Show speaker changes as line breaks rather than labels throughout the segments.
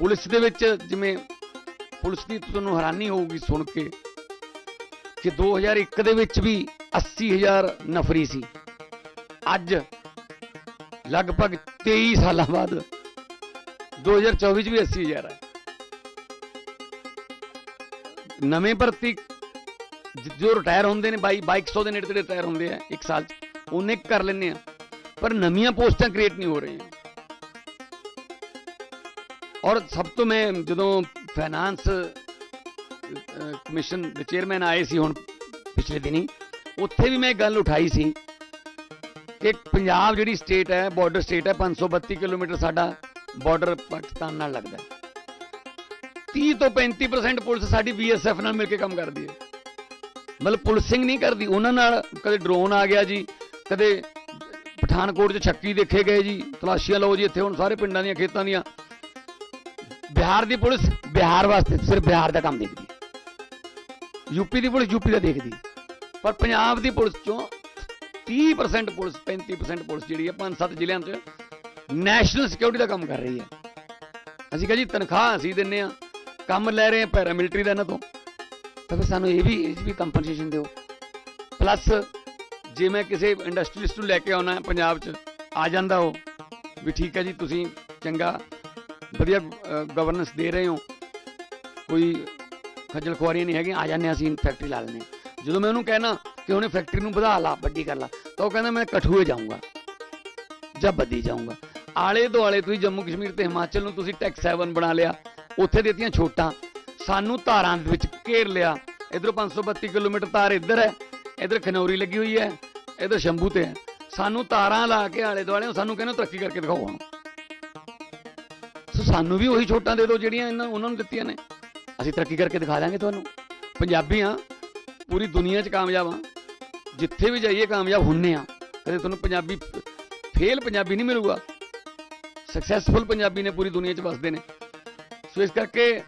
Police ਦੇ ਵਿੱਚ ਜਿਵੇਂ ਪੁਲਿਸ ਦੀ ਤੁਹਾਨੂੰ ਹੈਰਾਨੀ ਹੋਊਗੀ ਸੁਣ ਕੇ ਕਿ 2001 ਦੇ ਵਿੱਚ ਵੀ 80000 ਨਫਰੀ ਸੀ। ਅੱਜ ਲਗਭਗ 23 ਸਾਲਾਂ ਬਾਅਦ 2024 ਚ ਵੀ 80000 ਹੈ ਨਵੇਂ ਭਰਤੀ ਜੋ ਰਿਟਾਇਰ ਹੁੰਦੇ ਨੇ, ਬਾਈ 2200 ਦੇ ਨੇੜੇ ਤੇੜੇ ਰਿਟਾਇਰ ਹੁੰਦੇ ਆ ਇੱਕ ਸਾਲ ਚ, ਉਹਨੇ ਕਰ ਲੈਂਦੇ ਆ। ਪਰ ਨਵੀਆਂ ਪੋਸਟਾਂ ਕ੍ਰੀਏਟ ਨਹੀਂ ਹੋ ਰਹੀਆਂ। ਔਰ ਸਭ ਤੋਂ ਮੈਂ ਜਦੋਂ ਫਾਈਨਾਂਸ ਕਮਿਸ਼ਨ ਦੇ ਚੇਅਰਮੈਨ ਆਏ ਸੀ ਹੁਣ ਪਿਛਲੇ ਦਿਨੀ, ਉੱਥੇ ਵੀ ਮੈਂ ਗੱਲ ਉਠਾਈ ਸੀ ਕਿ ਪੰਜਾਬ ਜਿਹੜੀ ਸਟੇਟ ਹੈ ਬਾਰਡਰ ਸਟੇਟ ਹੈ 532 ਕਿਲੋਮੀਟਰ ਸਾਡਾ ਬਾਰਡਰ ਪਾਕਿਸਤਾਨ ਨਾਲ ਲੱਗਦਾ ਹੈ। 30 ਤੋਂ 35% ਪੁਲਿਸ ਸਾਡੀ ਬੀਐਸਐਫ ਨਾਲ ਮਿਲ ਕੇ ਕੰਮ ਕਰਦੀ ਹੈ। ਮਤਲਬ ਪੁਲਿਸਿੰਗ ਨਹੀਂ ਕਰਦੀ, ਉਹਨਾਂ ਨਾਲ ਕਦੇ ਡਰੋਨ ਆ ਗਿਆ ਜੀ, ਕਦੇ ਪਠਾਨਕੋਟ 'ਚ ਛੱਕੀ ਦੇਖੇ ਗਏ ਜੀ ਤਲਾਸ਼ੀਆਂ ਲਓ ਜੀ, ਇੱਥੇ ਹੁਣ ਸਾਰੇ ਪਿੰਡਾਂ ਦੀਆਂ ਖੇਤਾਂ ਦੀਆਂ ਬਿਹਾਰ ਦੀ ਪੁਲਿਸ ਬਿਹਾਰ ਵਾਸਤੇ ਸਿਰਫ ਬਿਹਾਰ ਦਾ ਕੰਮ ਦੇਖਦੀ ਯੂਪੀ ਦੀ ਪੁਲਿਸ ਯੂਪੀ ਦਾ ਦੇਖਦੀ ਪਰ ਪੰਜਾਬ ਦੀ ਪੁਲਿਸ ਚੋਂ 30% ਪੁਲਿਸ 35% ਪੁਲਿਸ ਜਿਹੜੀ ਹੈ ਪੰਜ ਸੱਤ ਜ਼ਿਲ੍ਹਿਆਂ 'ਚ ਨੈਸ਼ਨਲ ਸਿਕਿਉਰਿਟੀ ਦਾ ਕੰਮ ਕਰ ਰਹੀ ਹੈ ਅਸੀਂ ਕਹਾਂ ਜੀ ਤਨਖਾਹ ਅਸੀਂ ਦਿੰਨੇ ਆ ਕੰਮ ਲੈ ਰਹੇ ਆ ਪੈਰਾਮਿਲਟਰੀ ਦਾ ਇਹਨਾਂ ਤੋਂ ਤਾਂ ਫਿਰ ਸਾਨੂੰ ਇਹ ਵੀ ਇਹ 'ਚ ਵੀ ਕੰਪਨਸੇਸ਼ਨ ਦਿਓ ਪਲੱਸ ਜੇ ਮੈਂ ਕਿਸੇ ਇੰਡਸਟਰੀਲਿਸਟ ਨੂੰ ਲੈ ਕੇ ਆਉਣਾ ਪੰਜਾਬ 'ਚ ਆ ਜਾਂਦਾ ਉਹ ਵੀ ਠੀਕ ਹੈ ਜੀ ਤੁਸੀਂ ਚੰਗਾ ਵਧੀਆ ਗਵਰਨੈਂਸ ਦੇ ਰਹੇ ਹੋ। ਕੋਈ ਖੱਜਲ ਖੁਆਰੀ ਨਹੀਂ ਹੈਗੀ ਆ ਜਾਂਦੇ ਅਸੀਂ ਫੈਕਟਰੀ ਲਾ ਲੈਂਦੇ ਹਾਂ। ਜਦੋਂ ਮੈਂ ਉਹਨੂੰ ਕਹਿਣਾ ਕਿ ਉਹਨੇ ਫੈਕਟਰੀ ਨੂੰ ਵਧਾ ਲਾ, ਵੱਡੀ ਕਰ ਲਾ, ਤਾਂ ਉਹ ਕਹਿੰਦਾ ਮੈਂ ਕਠੂਏ ਜਾਊਂਗਾ ਜਾਂ ਬੱਦੀ ਜਾਊਂਗਾ। ਆਲੇ ਦੁਆਲੇ ਤੁਸੀਂ ਜੰਮੂ ਕਸ਼ਮੀਰ ਤੇ ਹਿਮਾਚਲ ਨੂੰ ਤੁਸੀਂ ਟੈਕਸ 7 ਬਣਾ ਲਿਆ, ਉੱਥੇ ਦਿੱਤੀਆਂ ਛੋਟਾਂ, ਸਾਨੂੰ ਧਾਰਾਂ ਦੇ ਵਿੱਚ ਘੇਰ ਲਿਆ। ਇਧਰੋਂ 532 ਕਿਲੋਮੀਟਰ ਤਾਰ ਇੱਧਰ ਹੈ, ਇਧਰ ਖਨੌਰੀ ਲੱਗੀ ਹੋਈ ਹੈ, ਇਧਰ ਸ਼ੰਭੂ ਤੇ ਹੈ। ਸਾਨੂੰ ਤਾਰਾਂ ਲਾ ਕੇ ਆਲੇ ਦੁਆਲੇ ਸਾਨੂੰ ਕਹਿੰਦੇ ਤਰੱਕੀ ਕਰਕੇ ਦਿਖਾਓ ਹੁਣ। ਸੋ ਸਾਨੂੰ ਵੀ ਉਹੀ ਛੋਟਾਂ ਦੇ ਦਿਓ ਜਿਹੜੀਆਂ ਇਹਨਾਂ ਉਹਨਾਂ ਨੂੰ ਦਿੱਤੀਆਂ ਨੇ। ਅਸੀਂ ਤਰੱਕੀ ਕਰਕੇ ਦਿਖਾ ਦਾਂਗੇ ਤੁਹਾਨੂੰ। ਪੰਜਾਬੀ ਆ ਪੂਰੀ ਦੁਨੀਆ 'ਚ ਕਾਮਯਾਬ ਆ ਜਿੱਥੇ ਵੀ ਜਾਈਏ ਕਾਮਯਾਬ ਹੁੰਨੇ ਆ ਕਦੇ ਤੁਹਾਨੂੰ ਪੰਜਾਬੀ ਫੇਲ ਪੰਜਾਬੀ ਨਹੀਂ ਮਿਲੂਗਾ। ਸਕਸੈਸਫੁਲ ਪੰਜਾਬੀ ਨੇ ਪੂਰੀ ਦੁਨੀਆ 'ਚ ਵਸਦੇ ਨੇ। ਸੋ ਇਸ ਕਰਕੇ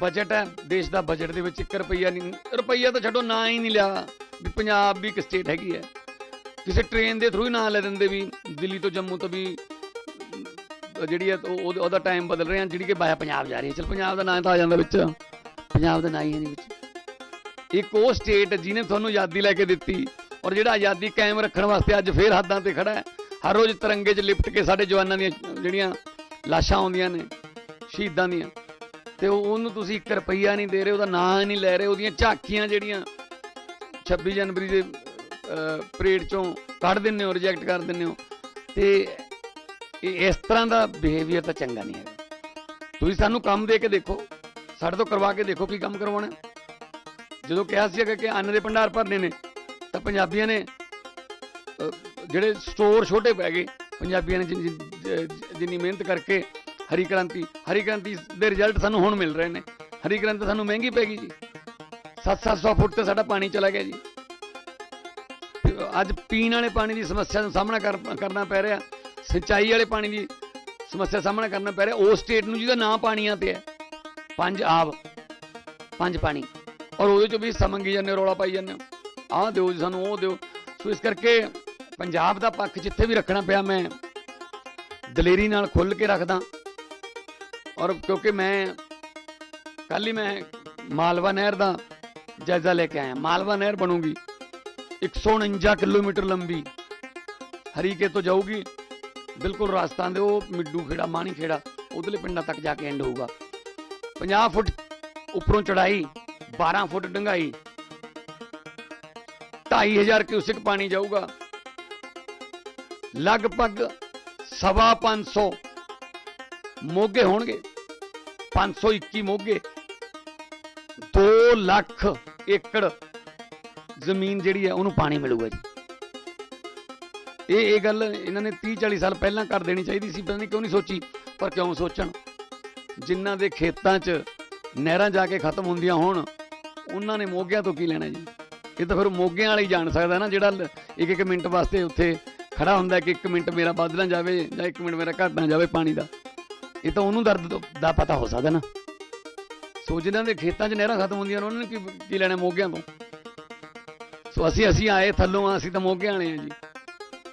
ਬਜਟ ਹੈ। ਦੇਸ਼ ਦਾ ਬਜਟ ਦੇ ਵਿੱਚ 1 ਰੁਪਈਆ ਨਹੀਂ ਰੁਪਈਆ ਤਾਂ ਛੱਡੋ, ਨਾ ਹੀ ਨਹੀਂ ਲਿਆ। ਵੀ ਪੰਜਾਬ ਵੀ ਇੱਕ ਸਟੇਟ ਹੈਗੀ ਹੈ। ਕਿਸੇ ਟ੍ਰੇਨ ਦੇ ਥਰੂ ਹੀ ਨਾਂ ਲੈ ਦਿੰਦੇ ਵੀ, ਦਿੱਲੀ ਤੋਂ ਜੰਮੂ ਤੋਂ ਵੀ ਜਿਹੜੀ ਹੈ ਉਹ- ਉਹਦਾ- ਟਾਈਮ ਬਦਲ ਰਹੇ ਆ ਜਿਹੜੀ ਕਿ ਬਾਇਆ ਪੰਜਾਬ ਜਾ ਰਹੀ ਹੈ। ਚਲ ਪੰਜਾਬ ਦਾ ਨਾਂ ਤਾਂ ਆ ਜਾਂਦਾ ਵਿੱਚ। ਪੰਜਾਬ ਦਾ ਨਾਂ ਹੀ ਹੈ ਨਹੀਂ ਵਿੱਚ। ਇੱਕ ਉਹ ਸਟੇਟ ਜਿਹਨੇ ਤੁਹਾਨੂੰ ਆਜ਼ਾਦੀ ਲੈ ਕੇ ਦਿੱਤੀ ਔਰ ਜਿਹੜਾ ਆਜ਼ਾਦੀ ਕਾਇਮ ਰੱਖਣ ਵਾਸਤੇ ਅੱਜ ਫੇਰ ਹੱਦਾਂ ਤੇ ਖੜਾ ਹੈ। ਹਰ ਰੋਜ਼ ਤਿਰੰਗੇ 'ਚ ਲਿਪਟ ਕੇ ਸਾਡੇ ਜਵਾਨਾਂ ਦੀਆਂ ਜਿਹੜੀਆਂ ਲਾਸ਼ਾਂ ਆਉਂਦੀਆਂ ਨੇ, ਸ਼ਹੀਦਾਂ ਦੀਆਂ, ਤੇ ਉਹਨੂੰ ਤੁਸੀਂ 1 ਰੁਪਈਆ ਨਹੀਂ ਦੇ ਰਹੇ, ਉਹਦਾ ਨਾਂ ਹੀ ਨਹੀਂ ਲੈ ਰਹੇ, ਉਹਦੀਆਂ ਝਾਕੀਆਂ ਜਿਹੜੀਆਂ 26 ਜਨਵਰੀ ਦੇ ਪਰੇਡ ਚੋਂ ਕੱਢ ਦਿੰਦੇ ਹੋ ਰਿਜੈਕਟ ਕਰ ਦਿੰਦੇ ਹੋ। ਤੇ ਇਸ ਤਰ੍ਹਾਂ ਦਾ ਬਿਹੇਵੀਅਰ ਤਾਂ ਚੰਗਾ ਨਹੀਂ ਹੈਗਾ। ਤੁਸੀਂ ਸਾਨੂੰ ਕੰਮ ਦੇ ਕੇ ਦੇਖੋ, ਸਾਡੇ ਤੋਂ ਕਰਵਾ ਕੇ ਦੇਖੋ ਕੀ ਕੰਮ ਕਰਵਾਉਣਾ ਜਦੋਂ ਕਿਹਾ ਸੀ ਕਿ ਅੰਨ ਦੇ ਭੰਡਾਰ ਭਰਨੇ ਨੇ, ਤਾਂ ਪੰਜਾਬੀਆਂ ਨੇ ਜਿਹੜੇ ਸਟੋਰ ਛੋਟੇ ਪੈ ਗਏ, ਪੰਜਾਬੀਆਂ ਨੇ ਜਿੰਨੀ- ਜਿੰਨੀ ਮਿਹਨਤ ਕਰਕੇ ਹਰੀ ਕ੍ਰਾਂਤੀ ਹਰੀ ਕ੍ਰਾਂਤੀ ਦੇ ਰਿਜ਼ਲਟ ਸਾਨੂੰ ਹੁਣ ਮਿਲ ਰਹੇ ਨੇ। ਹਰੀ ਕ੍ਰਾਂਤੀ ਸਾਨੂੰ ਮਹਿੰਗੀ ਪੈ ਗਈ ਜੀ। 7-700 ਫੁੱਟ ਤੇ ਸਾਡਾ ਪਾਣੀ ਚਲਾ ਗਿਆ ਜੀ। ਅੱਜ ਪੀਣ ਵਾਲੇ ਪਾਣੀ ਦੀ ਸਮੱਸਿਆ ਦਾ ਸਾਹਮਣਾ ਕਰ- ਕਰਨਾ ਪੈ ਰਿਹਾ। ਸਿੰਚਾਈ ਵਾਲੇ ਪਾਣੀ ਦੀ ਸਮੱਸਿਆ ਸਾਹਮਣਾ ਕਰਨਾ ਪੈ ਰਿਹਾ। ਉਸ ਸਟੇਟ ਨੂੰ ਜਿਹਦਾ ਨਾਂ ਪਾਣੀਆਂ ਤੇ ਹੈ। ਪੰਜ ਆਬ ਪੰਜ ਪਾਣੀ। ਔਰ ਉਹਦੇ ਚ ਵੀ ਹਿੱਸਾ ਮੰਗੀ ਜਾਂਦੇ ਹੋ, ਰੌਲਾ ਪਾਈ ਜਾਂਦੇ ਹੋ। ਆਹ ਦਿਓ ਜੀ ਸਾਨੂੰ ਉਹ ਦਿਓ। ਸੋ ਇਸ ਕਰਕੇ ਪੰਜਾਬ ਦਾ ਪੱਖ ਜਿੱਥੇ ਵੀ ਰੱਖਣਾ ਪਿਆ ਮੈਂ ਦਲੇਰੀ ਨਾਲ ਖੁੱਲ ਕੇ ਰੱਖਦਾ। ਔਰ ਕਿਉਂਕਿ ਮੈਂ ਕੱਲ ਹੀ ਮੈਂ ਮਾਲਵਾ ਨਹਿਰ ਦਾ ਜਾਇਜ਼ਾ ਲੈ ਕੇ ਆਇਆ। ਮਾਲਵਾ ਨਹਿਰ ਬਣੂਗੀ। 149 ਕਿਲੋਮੀਟਰ ਲੰਬੀ। ਹਰੀਕੇ ਤੋਂ ਜਾਊਗੀ। ਬਿਲਕੁਲ ਰਾਜਸਥਾਨ ਦੇ ਉਹ ਮਿੱਡੂ ਖੇੜਾ, ਮਾਣੀ ਖੇੜਾ, ਉਧਰਲੇ ਪਿੰਡਾਂ ਤੱਕ ਜਾ ਕੇ ਐਂਡ ਹੋਊਗਾ। 50 ਫੁੱਟ ਉੱਪਰੋਂ ਚੜਾਈ 12 ਫੁੱਟ ਡੰਗਾਈ 2500 ਕਿਊਸਿਕ ਪਾਣੀ ਜਾਊਗਾ। ਲਗਭਗ ਸਵਾ 500 ਮੋਗੇ ਹੋਣਗੇ 521 ਮੋਗੇ 2 ਲੱਖ ਏਕੜ ਜ਼ਮੀਨ ਜਿਹੜੀ ਹੈ ਉਹਨੂੰ ਪਾਣੀ ਮਿਲੂਗਾ ਜੀ। ਇਹ ਇਹ ਗੱਲ ਇਹਨਾਂ ਨੇ 30 40 ਸਾਲ ਪਹਿਲਾਂ ਕਰ ਦੇਣੀ ਚਾਹੀਦੀ ਸੀ, ਪਤਾ ਨਹੀਂ ਕਿਉਂ ਨਹੀਂ ਸੋਚੀ, ਪਰ ਕਿਉਂ ਸੋਚਣ? ਜਿਨ੍ਹਾਂ ਦੇ ਖੇਤਾਂ 'ਚ ਨਹਿਰਾਂ ਜਾ ਕੇ ਖਤਮ ਹੁੰਦੀਆਂ ਹੋਣ, ਉਹਨਾਂ ਨੇ ਮੋਗਿਆਂ ਤੋਂ ਕੀ ਲੈਣਾ ਜੀ? ਇਹ ਤਾਂ ਫਿਰ ਮੋਗਿਆਂ ਵਾਲਾ ਹੀ ਜਾਣ ਸਕਦਾ ਨਾ, ਜਿਹੜਾ ਇੱਕ ਇੱਕ ਮਿੰਟ ਵਾਸਤੇ ਉੱਥੇ ਖੜਾ ਹੁੰਦਾ ਕਿ ਇੱਕ ਮਿੰਟ ਮੇਰਾ ਵੱਧ ਨਾ ਜਾਵੇ ਜਾਂ ਇੱਕ ਮਿੰਟ ਮੇਰਾ ਘਟ ਨਾ ਜਾਵੇ ਪਾਣੀ ਦਾ। ਇਹ ਤਾਂ ਉਹਨੂੰ ਦਰਦ ਦਾ ਪਤਾ ਹੋ ਸਕਦਾ ਨਾ। ਸੋ ਜਿਨ੍ਹਾਂ ਦੇ ਖੇਤਾਂ 'ਚ ਨਹਿਰਾਂ ਖਤਮ ਹੁੰਦੀਆਂ ਨੇ, ਉਹਨਾਂ ਨੇ ਕੀ ਕੀ ਲੈਣਾ ਮੋਗਿਆਂ ਤੋਂ? ਸੋ ਅਸੀਂ ਅਸੀਂ ਆਏ ਥੱਲੋਂ ਆ ਅਸੀਂ ਤਾਂ ਮੋਗਿਆਂ ਵਾਲੇ ਆ ਜੀ।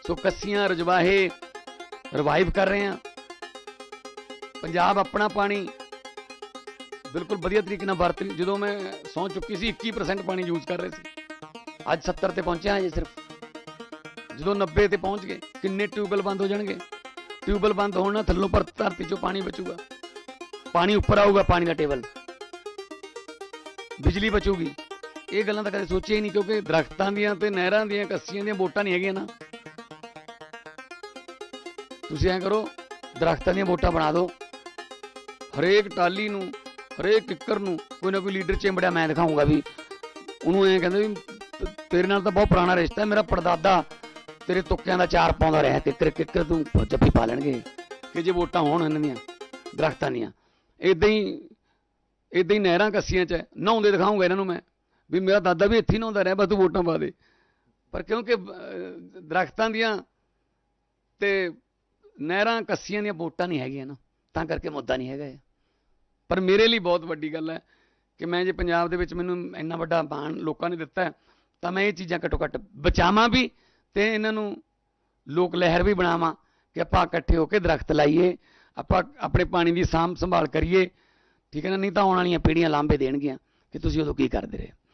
ਸੋ ਕੱਸੀਆਂ ਰਜਵਾਹੇ ਰਿਵਾਈਵ ਕਰ ਰਹੇ ਆ ਪੰਜਾਬ ਆਪਣਾ ਪਾਣੀ ਬਿਲਕੁਲ ਵਧੀਆ ਤਰੀਕੇ ਨਾਲ ਵਰਤ ਰਹੀ- ਜਦੋਂ ਮੈਂ ਸੌਂ ਚੁੱਕੀ ਸੀ 21% ਪਾਣੀ ਯੂਜ਼ ਕਰ ਰਹੇ ਸੀ। ਅੱਜ 70 ਤੇ ਪਹੁੰਚਿਆ ਜੇ ਸਿਰਫ। ਜਦੋਂ 90 ਤੇ ਪਹੁੰਚ ਗਏ, ਕਿੰਨੇ ਟਿਊਬਲ ਬੰਦ ਹੋ ਜਾਣਗੇ? ਟਿਊਬਲ ਬੰਦ ਹੋਣ ਨਾਲ ਥੱਲੋਂ ਪਰ ਧਰਤੀ 'ਚੋਂ ਪਾਣੀ ਬਚੂਗਾ। ਪਾਣੀ ਉੱਪਰ ਆਊਗਾ, ਪਾਣੀ ਦਾ ਟੇਬਲ। ਬਿਜਲੀ ਬਚੂਗੀ। ਇਹ ਗੱਲਾਂ ਤਾਂ ਕਦੇ ਸੋਚਿਆ ਹੀ ਨਹੀਂ, ਕਿਉਂਕਿ ਦਰਖਤਾਂ ਦੀਆਂ ਤੇ ਨਹਿਰਾਂ ਦੀਆਂ, ਕੱਸੀਆਂ ਦੀਆਂ ਵੋਟਾਂ ਨਹੀਂ ਹੈਗੀਆਂ ਨਾ। ਤੁਸੀਂ ਐਂ ਕਰੋ ਦਰਖਤਾਂ ਦੀਆਂ ਵੋਟਾਂ ਬਣਾ ਦਿਓ। ਹਰੇਕ ਟਾਲੀ ਨੂੰ ਹਰੇਕ ਕਿੱਕਰ ਨੂੰ ਕੋਈ ਨਾ ਕੋਈ ਲੀਡਰ ਚਿੰਬੜਿਆ ਮੈਂ ਦਿਖਾਉਂਗਾ ਵੀ। ਉਹਨੂੰ ਐਂ ਕਹਿੰਦੇ ਵੀ ਤੇਰੇ ਨਾਲ ਤਾਂ ਬਹੁਤ ਪੁਰਾਣਾ ਰਿਸ਼ਤਾ ਮੇਰਾ ਪੜਦਾਦਾ ਤੇਰੇ ਤੁੱਕਿਆਂ ਦਾ ਚਾਰ ਪਾਉਂਦਾ ਰਿਹਾ ਕਿੱਕਰ ਕਿੱਕਰ ਤੂੰ ਜੱਫੀ ਪਾ ਲੈਣਗੇ। ਕਿ ਜੇ ਵੋਟਾਂ ਹੋਣ ਇਹਨਾਂ ਦੀਆਂ ਦਰਖਤਾਂ ਦੀਆਂ। ਇਦਾਂ ਹੀ ਇਦਾਂ ਹੀ ਨਹਿਰਾਂ ਕੱਸੀਆਂ 'ਚ ਨਹਾਉਂਦੇ ਦਿਖਾਉਂਗਾ ਇਹਨਾਂ ਨੂੰ ਮੈਂ ਵੀ ਮੇਰਾ ਦਾਦਾ ਵੀ ਇੱਥੇ ਨਹਾਉਂਦਾ ਰਿਹਾ ਬਸ ਤੂੰ ਵੋਟਾਂ ਪਾ ਦੇ। ਪਰ ਕਿਉਂਕਿ ਅਹ, ਦਰਖਤਾਂ ਦੀਆਂ ਤੇ ਨਹਿਰਾਂ ਕੱਸੀਆਂ ਦੀਆਂ ਵੋਟਾਂ ਨਹੀਂ ਹੈਗੀਆਂ ਨਾ, ਤਾਂ ਕਰਕੇ ਮੁੱਦਾ ਨਹੀਂ ਹੈਗਾ ਇਹ। ਪਰ ਮੇਰੇ ਲਈ ਬਹੁਤ ਵੱਡੀ ਗੱਲ ਹੈ ਕਿ ਮੈਂ ਜੇ ਪੰਜਾਬ ਦੇ ਵਿੱਚ ਮੈਨੂੰ ਇੰਨਾ ਵੱਡਾ ਮਾਣ ਲੋਕਾਂ ਨੇ ਦਿੱਤਾ ਤਾਂ ਮੈਂ ਇਹ ਚੀਜ਼ਾਂ ਘੱਟੋ ਘੱਟ ਬਚਾਵਾਂ ਵੀ ਤੇ ਇਹਨਾਂ ਨੂੰ ਲੋਕ ਲਹਿਰ ਵੀ ਬਣਾਵਾਂ ਕਿ ਆਪਾਂ ਇਕੱਠੇ ਹੋ ਕੇ ਦਰਖਤ ਲਾਈਏ, ਆਪਾਂ ਆਪਣੇ ਪਾਣੀ ਦੀ ਸਾਂਭ ਸੰਭਾਲ ਕਰੀਏ, ਠੀਕ ਹੈ ਨਾ? ਨਹੀਂ ਤਾਂ ਆਉਣ ਵਾਲੀਆਂ ਪੀੜ੍ਹੀਆਂ ਲਾਂਭੇ ਦੇਣਗੀਆਂ ਕਿ ਤੁਸੀਂ ਉਦੋਂ ਕੀ ਕਰਦੇ ਰਹੇ।